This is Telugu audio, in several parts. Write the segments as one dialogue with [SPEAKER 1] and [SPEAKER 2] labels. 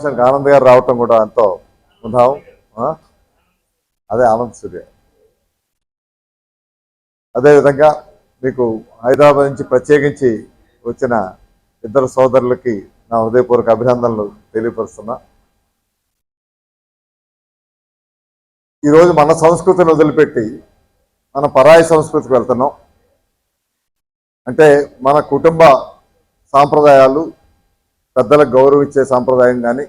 [SPEAKER 1] ఫంక్షన్కి ఆనంద్ గారు రావటం కూడా ఎంతో ఉందాం అదే ఆనంద్ సూర్య అదేవిధంగా మీకు హైదరాబాద్ నుంచి ప్రత్యేకించి వచ్చిన ఇద్దరు సోదరులకి నా హృదయపూర్వక అభినందనలు తెలియపరుస్తున్నా. ఈరోజు మన సంస్కృతిని వదిలిపెట్టి మన పరాయి సంస్కృతికి వెళ్తున్నాం. అంటే మన కుటుంబ సాంప్రదాయాలు పెద్దలకు గౌరవం ఇచ్చే సాంప్రదాయం కానీ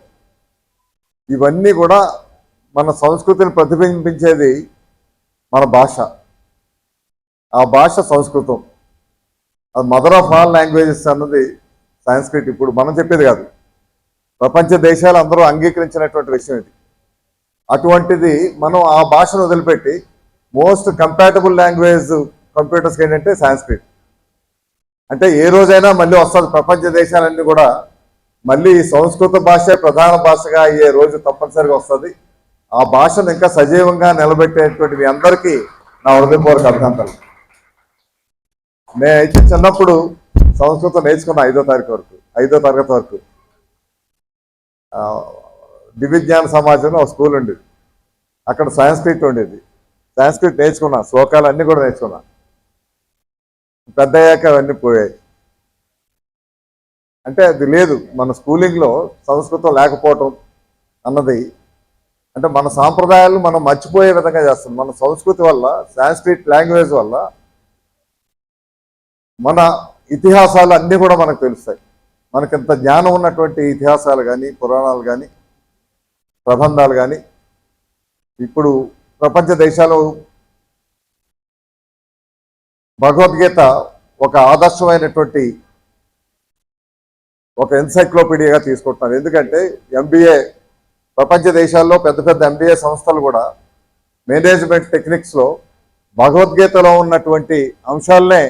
[SPEAKER 1] ఇవన్నీ కూడా మన సంస్కృతిని ప్రతిబింబించేది మన భాష. ఆ భాష సంస్కృతం. అది మదర్ ఆఫ్ ఆల్ లాంగ్వేజెస్ అన్నది సాంస్క్రిట్ ఇప్పుడు మనం చెప్పేది కాదు. ప్రపంచ దేశాలు అందరూ అంగీకరించినటువంటి విషయం ఇది. అటువంటిది మనం ఆ భాషను వదిలిపెట్టి మోస్ట్ కంపాటబుల్ లాంగ్వేజ్ కంప్యూటర్స్కి ఏంటంటే సాంస్క్రిట్ అంటే ఏ రోజైనా మళ్ళీ వస్తుంది ప్రపంచ దేశాలన్నీ కూడా మళ్ళీ సంస్కృత భాష ప్రధాన భాషగా అయ్యే రోజు తప్పనిసరిగా వస్తుంది. ఆ భాషను ఇంకా సజీవంగా నిలబెట్టేటువంటి మీ అందరికీ నా హృదయపూర్వక అభినందనలు. నేనైతే చిన్నప్పుడు సంస్కృతం నేర్చుకున్న ఐదో తారీఖు వరకు ఐదో తరగతి వరకు. దివిజ్ఞాన దివ్యజ్ఞాన సమాజంలో ఒక స్కూల్ ఉండేది అక్కడ సాంస్క్రిట్ ఉండేది. సాంస్క్రిట్ నేర్చుకున్నా శ్లోకాలు అన్నీ కూడా నేర్చుకున్నా. పెద్ద అయ్యాక అవన్నీ పోయాయి. అంటే అది లేదు. మన స్కూలింగ్లో సంస్కృతం లేకపోవటం అన్నది. అంటే మన సాంప్రదాయాలు మనం మర్చిపోయే విధంగా చేస్తాం మన సంస్కృతి వల్ల సాంస్క్రిట్ లాంగ్వేజ్ వల్ల మన ఇతిహాసాలు అన్నీ కూడా మనకు తెలుస్తాయి. మనకి ఇంత జ్ఞానం ఉన్నటువంటి ఇతిహాసాలు కానీ పురాణాలు కానీ ప్రబంధాలు కానీ ఇప్పుడు ప్రపంచ దేశాలు భగవద్గీత ఒక ఆదర్శమైనటువంటి ఒక ఎన్సైక్లోపీడియాగా తీసుకుంటున్నారు. ఎందుకంటే ఎంబీఏ ప్రపంచ దేశాల్లో పెద్ద పెద్ద ఎంబీఏ సంస్థలు కూడా మేనేజ్మెంట్ టెక్నిక్స్లో భగవద్గీతలో ఉన్నటువంటి అంశాలనే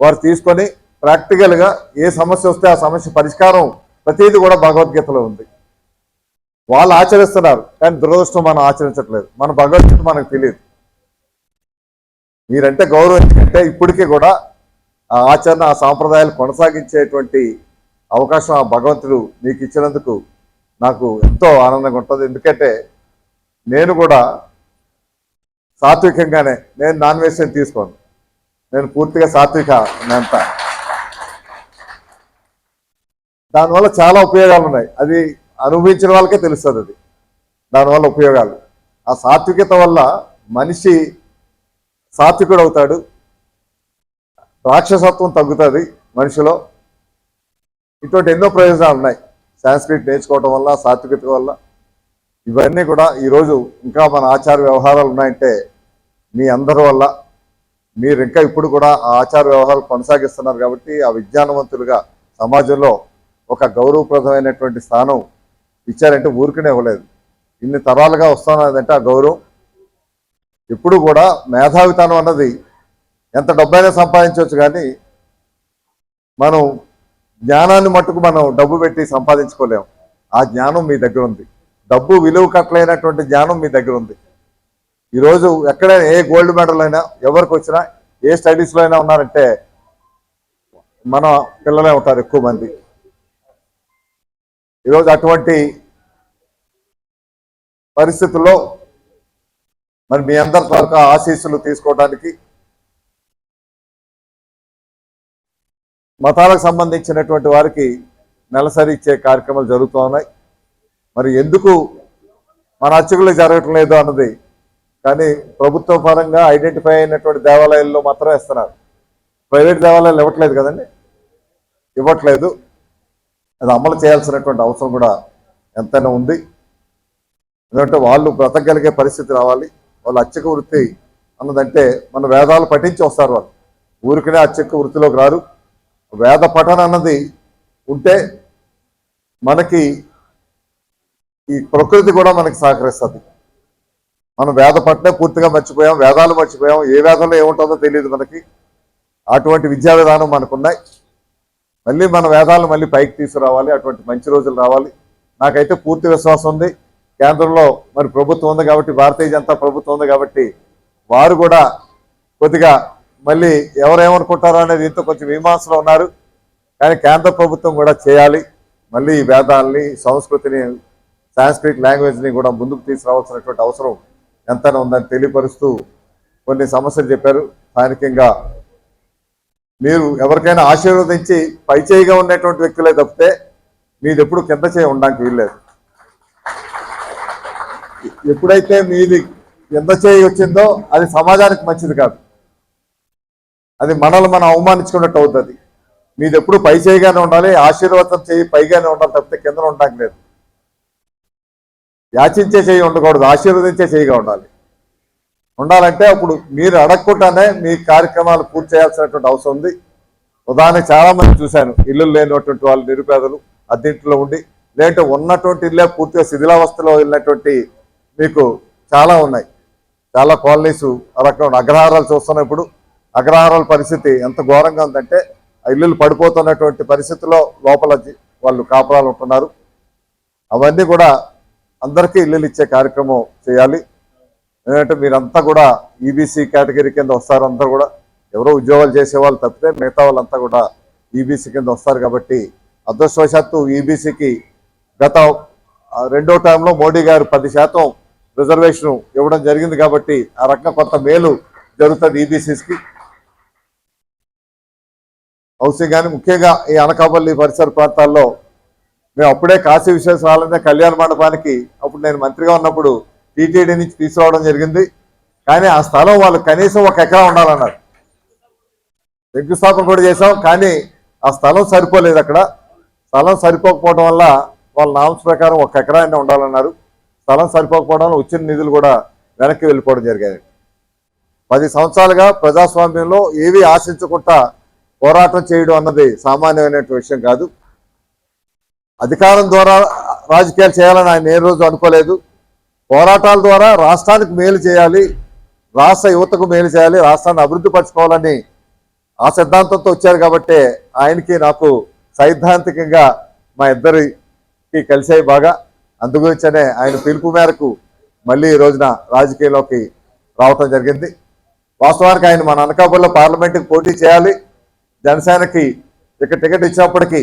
[SPEAKER 1] వారు తీసుకొని ప్రాక్టికల్గా ఏ సమస్య వస్తే ఆ సమస్య పరిష్కారం ప్రతిదీ కూడా భగవద్గీతలో ఉంది. వాళ్ళు ఆచరిస్తున్నారు కానీ దురదృష్టం మనం ఆచరించట్లేదు. మన భగవద్గీత మనకు తెలియదు. మీరంటే గౌరవం ఎందుకంటే ఇప్పటికీ కూడా ఆ ఆచరణ ఆ సాంప్రదాయాలు కొనసాగించేటువంటి అవకాశం ఆ భగవంతుడు మీకు ఇచ్చినందుకు నాకు ఎంతో ఆనందంగా ఉంటుంది. ఎందుకంటే నేను కూడా సాత్వికంగానే నేను నాన్ వెజ్ తీసుకోను. నేను పూర్తిగా సాత్విక అంతా దానివల్ల చాలా ఉపయోగాలు ఉన్నాయి. అది అనుభవించిన వాళ్ళకే తెలుస్తుంది అది. దానివల్ల ఉపయోగాలు. ఆ సాత్వికత వల్ల మనిషి సాత్వికుడు అవుతాడు. రాక్షసత్వం తగ్గుతుంది మనిషిలో. ఇటువంటి ఎన్నో ప్రయోజనాలు ఉన్నాయి. సాంస్క్రిట్ నేర్చుకోవటం వల్ల సాత్వికత వల్ల. ఇవన్నీ కూడా ఈరోజు ఇంకా మన ఆచార వ్యవహారాలు ఉన్నాయంటే మీ అందరి వల్ల. మీరు ఇంకా ఇప్పుడు కూడా ఆ ఆచార వ్యవహారాలు కొనసాగిస్తున్నారు కాబట్టి ఆ విజ్ఞానవంతులుగా సమాజంలో ఒక గౌరవప్రదమైనటువంటి స్థానం ఇచ్చారంటే ఊరికనే ఇవ్వలేదు. ఇన్ని తరాలుగా వస్తున్నదంటే ఆ గౌరవం. ఎప్పుడు కూడా మేధావితనం అన్నది ఎంత డబ్బైనా సంపాదించవచ్చు కానీ మనం జ్ఞానాన్ని మట్టుకు మనం డబ్బు పెట్టి సంపాదించుకోలేం. ఆ జ్ఞానం మీ దగ్గర ఉంది. డబ్బు విలువ కట్టలేనటువంటి జ్ఞానం మీ దగ్గర ఉంది. ఈరోజు ఎక్కడైనా ఏ గోల్డ్ మెడల్ అయినా ఎవరికి వచ్చినా ఏ స్టడీస్లో అయినా ఉన్నారంటే మన పిల్లలే ఉంటారు ఎక్కువ మంది. ఈరోజు అటువంటి పరిస్థితుల్లో మరి మీ అందరి త్వరగా ఆశీస్సులు తీసుకోవడానికి మతాలకు సంబంధించినటువంటి వారికి నెలసరి ఇచ్చే కార్యక్రమాలు జరుగుతూ ఉన్నాయి. మరి ఎందుకు మన అర్చకులు జరగటం లేదు అన్నది కానీ ప్రభుత్వ పరంగా ఐడెంటిఫై అయినటువంటి దేవాలయాల్లో మాత్రమే ఇస్తున్నారు ప్రైవేట్ దేవాలయాలు ఇవ్వట్లేదు కదండి? ఇవ్వట్లేదు. అది అమలు చేయాల్సినటువంటి అవసరం కూడా ఎంతైనా ఉంది. ఎందుకంటే వాళ్ళు బ్రతకగలిగే పరిస్థితి రావాలి. వాళ్ళు అర్చక వృత్తి అన్నదంటే మన వేదాలు పఠించి వస్తారు వాళ్ళు. ఊరికనే అర్చక వృత్తిలోకి రారు. వేద పఠన అన్నది ఉంటే మనకి ఈ ప్రకృతి కూడా మనకి సహకరిస్తుంది. మనం వేద పట్నే పూర్తిగా మర్చిపోయాం వేదాలు మర్చిపోయాం ఏ వేదంలో ఏముంటుందో తెలియదు మనకి. అటువంటి విద్యా విధానం మనకున్నాయి. మళ్ళీ మన వేదాలను మళ్ళీ పైకి తీసుకురావాలి అటువంటి మంచి రోజులు రావాలి. నాకైతే పూర్తి విశ్వాసం ఉంది. కేంద్రంలో మరి ప్రభుత్వం ఉంది కాబట్టి భారతీయ జనతా ప్రభుత్వం ఉంది కాబట్టి వారు కూడా కొద్దిగా మళ్ళీ ఎవరేమనుకుంటారో అనేది ఇంత కొంచెం మీమాంసలో ఉన్నారు. కానీ కేంద్ర ప్రభుత్వం కూడా చేయాలి. మళ్ళీ ఈ వేదాలని సంస్కృతిని సాంస్క్రిట్ లాంగ్వేజ్ని కూడా ముందుకు తీసుకురావాల్సినటువంటి అవసరం ఎంతైనా ఉందని తెలియపరుస్తూ కొన్ని సమస్యలు చెప్పారు. స్థానికంగా మీరు ఎవరికైనా ఆశీర్వదించి పైచేయిగా ఉన్నటువంటి వ్యక్తులే తప్పితే మీది ఎప్పుడు కింద చేయి ఉండడానికి వీల్లేదు. ఎప్పుడైతే మీది కింద చేయి వచ్చిందో అది సమాజానికి మంచిది కాదు. అది మనల్ని మనం అవమానించుకున్నట్టు అవుతుంది. మీది ఎప్పుడు పై చేయగానే ఉండాలి ఆశీర్వాదం చేయి పైగానే ఉండాలి తప్పితే కింద ఉండడానికి లేదు. యాచించే చేయి ఉండకూడదు ఆశీర్వదించే చేయిగా ఉండాలి. ఉండాలంటే అప్పుడు మీరు అడగకుండానే మీ కార్యక్రమాలు పూర్తి చేయాల్సినటువంటి అవసరం ఉంది. ఉదాహరణ చాలా మంది చూశాను. ఇల్లు లేనటువంటి వాళ్ళు నిరుపేదలు అద్దెంట్లో ఉండి లేదంటే ఉన్నటువంటి ఇల్లే పూర్తిగా శిథిలావస్థలో వెళ్ళినటువంటి మీకు చాలా ఉన్నాయి. చాలా కాలనీస్ ఆ రకం అగ్రహారాలు చూస్తున్నప్పుడు అగ్రహారాల పరిస్థితి ఎంత ఘోరంగా ఉందంటే ఆ ఇల్లులు పడిపోతున్నటువంటి పరిస్థితిలో లోపల వాళ్ళు కాపురాలు ఉంటున్నారు. అవన్నీ కూడా అందరికీ ఇల్లులు ఇచ్చే కార్యక్రమం చేయాలి. ఎందుకంటే మీరంతా కూడా ఈబీసీ కేటగిరీ కింద వస్తారు అందరూ కూడా. ఎవరో ఉద్యోగాలు చేసే వాళ్ళు తప్పితే మిగతా వాళ్ళంతా కూడా ఈబీసీ కింద వస్తారు కాబట్టి అదృష్టవశాత్తు ఈబీసీకి గత రెండో టైంలో మోడీ గారు పది శాతం రిజర్వేషన్ ఇవ్వడం జరిగింది కాబట్టి ఆ రకంగా కొంత మేలు జరుగుతుంది ఈబీసీస్కి హౌసింగ్ కానీ ముఖ్యంగా ఈ అనకాపల్లి పరిసర ప్రాంతాల్లో మేము అప్పుడే కాశీ విశ్వేశ్వరాలనే కళ్యాణ మండపానికి అప్పుడు నేను మంత్రిగా ఉన్నప్పుడు టీటీడీ నుంచి తీసుకురావడం జరిగింది. కానీ ఆ స్థలం వాళ్ళు కనీసం ఒక ఎకరా ఉండాలన్నారు. శంకుస్థాపన కూడా చేశాం కానీ ఆ స్థలం సరిపోలేదు అక్కడ. స్థలం సరిపోకపోవడం వల్ల వాళ్ళ నామ్స్ ప్రకారం ఒక ఎకరా అయినా ఉండాలన్నారు. స్థలం సరిపోకపోవడం వల్ల వచ్చిన నిధులు కూడా వెనక్కి వెళ్ళిపోవడం జరిగాయి. పది సంవత్సరాలుగా ప్రజాస్వామ్యంలో ఏవి ఆశించకుండా పోరాటం చేయడం అన్నది సామాన్యమైనటువంటి విషయం కాదు. అధికారం ద్వారా రాజకీయాలు చేయాలని ఆయన ఏ రోజు అనుకోలేదు. పోరాటాల ద్వారా రాష్ట్రానికి మేలు చేయాలి రాష్ట్ర యువతకు మేలు చేయాలి రాష్ట్రాన్ని అభివృద్ధి పరచుకోవాలని ఆ సిద్ధాంతంతో వచ్చారు కాబట్టి ఆయనకి నాకు సైద్ధాంతికంగా మా ఇద్దరికి కలిసాయి బాగా. అందుగురించనే ఆయన పిలుపు మేరకు మళ్ళీ ఈ రోజున రాజకీయంలోకి రావటం జరిగింది. వాస్తవానికి ఆయన మన అనకాపల్లిలో పార్లమెంట్కి పోటీ చేయాలి. జనసేనకి ఇక టికెట్ ఇచ్చినప్పటికీ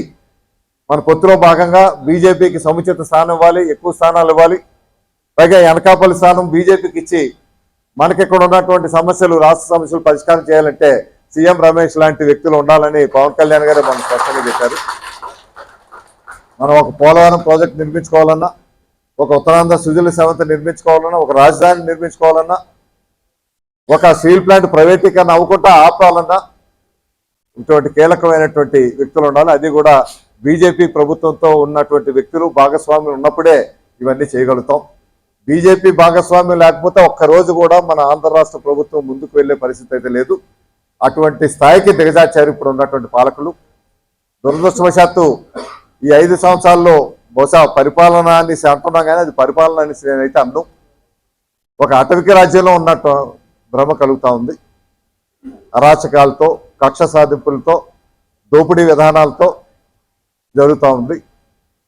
[SPEAKER 1] మన పొత్తులో భాగంగా బీజేపీకి సముచిత స్థానం ఇవ్వాలి ఎక్కువ స్థానాలు ఇవ్వాలి. పైగా వెనకాపల్లి అనకాపల్లి స్థానం బీజేపీకి ఇచ్చి మనకి ఇక్కడ ఉన్నటువంటి సమస్యలు రాష్ట్ర సమస్యలు పరిష్కారం చేయాలంటే సీఎం రమేష్ లాంటి వ్యక్తులు ఉండాలని పవన్ కళ్యాణ్ గారు మనం స్పష్టంగా చెప్పారు. మనం ఒక పోలవరం ప్రాజెక్ట్ నిర్మించుకోవాలన్నా ఒక ఉత్తరాంధ్ర సుజల సెవంత నిర్మించుకోవాలన్నా ఒక రాజధాని నిర్మించుకోవాలన్నా ఒక స్టీల్ ప్లాంట్ ప్రైవేటీకరణ అవ్వకుండా ఆపాలన్నా ఇటువంటి కీలకమైనటువంటి వ్యక్తులు ఉండాలి. అది కూడా బీజేపీ ప్రభుత్వంతో ఉన్నటువంటి వ్యక్తులు భాగస్వాములు ఉన్నప్పుడే ఇవన్నీ చేయగలుగుతాం. బీజేపీ భాగస్వామ్యం లేకపోతే ఒక్క రోజు కూడా మన ఆంధ్ర రాష్ట్ర ప్రభుత్వం ముందుకు వెళ్ళే పరిస్థితి అయితే లేదు. అటువంటి స్థాయికి దిగజార్చారు ఇప్పుడు ఉన్నటువంటి పాలకులు. దురదృష్టవశాత్తు ఈ ఐదు సంవత్సరాల్లో బహుశా పరిపాలన అనేసి అంటున్నాం కానీ అది పరిపాలన అనేసి నేనైతే అన్ను. ఒక అటవిక రాజ్యంలో ఉన్నట్టు భ్రమ కలుగుతూ ఉంది. అరాచకాలతో కక్ష సాధింపులతో దోపిడీ విధానాలతో జరుగుతూ ఉంది.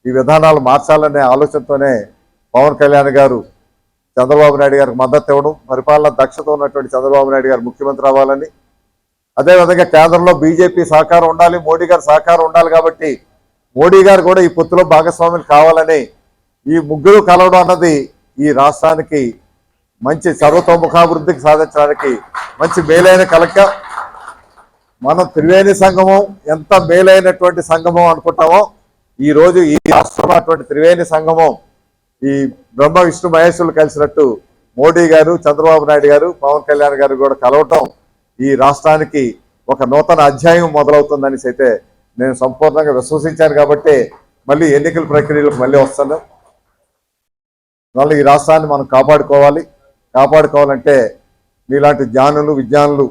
[SPEAKER 1] ఈ విధానాలు మార్చాలనే ఆలోచనతోనే పవన్ కళ్యాణ్ గారు చంద్రబాబు నాయుడు గారికి మద్దతు ఇవ్వడం పరిపాలన దక్షత ఉన్నటువంటి చంద్రబాబు నాయుడు గారు ముఖ్యమంత్రి అవ్వాలని. అదేవిధంగా కేంద్రంలో బీజేపీ సహకారం ఉండాలి మోడీ గారి సహకారం ఉండాలి కాబట్టి మోడీ గారు కూడా ఈ పొత్తులో భాగస్వాములు కావాలని ఈ ముగ్గురు కలవడం అన్నది ఈ రాష్ట్రానికి మంచి సర్వతోముఖాభివృద్ధికి సాధించడానికి మంచి మేలైన కలక మనం త్రివేణి సంగమం ఎంత మేలైనటువంటి సంగమం అనుకుంటామో ఈరోజు ఈ రాష్ట్రంలో అటువంటి త్రివేణి సంగమం ఈ బ్రహ్మ విష్ణు మహేశ్వరులు కలిసినట్టు మోడీ గారు చంద్రబాబు నాయుడు గారు పవన్ కళ్యాణ్ గారు కూడా కలవటం ఈ రాష్ట్రానికి ఒక నూతన అధ్యాయం మొదలవుతుందని అయితే నేను సంపూర్ణంగా విశ్వసించాను కాబట్టి మళ్ళీ ఎన్నికల ప్రక్రియలకు మళ్ళీ వస్తాను. మళ్ళీ ఈ రాష్ట్రాన్ని మనం కాపాడుకోవాలి. కాపాడుకోవాలంటే మీలాంటి జ్ఞానులు విజ్ఞానులు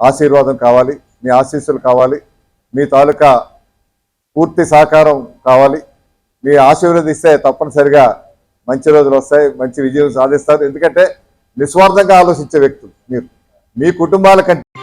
[SPEAKER 1] ఆశీర్వాదం కావాలి. మీ ఆశీస్సులు కావాలి. మీ తాలూకా పూర్తి సహకారం కావాలి. మీ ఆశీర్వదిస్తే తప్పనిసరిగా మంచి రోజులు వస్తాయి మంచి విజయం సాధిస్తారు. ఎందుకంటే నిస్వార్థంగా ఆలోచించే వ్యక్తులు మీరు. మీ కుటుంబాల కంటే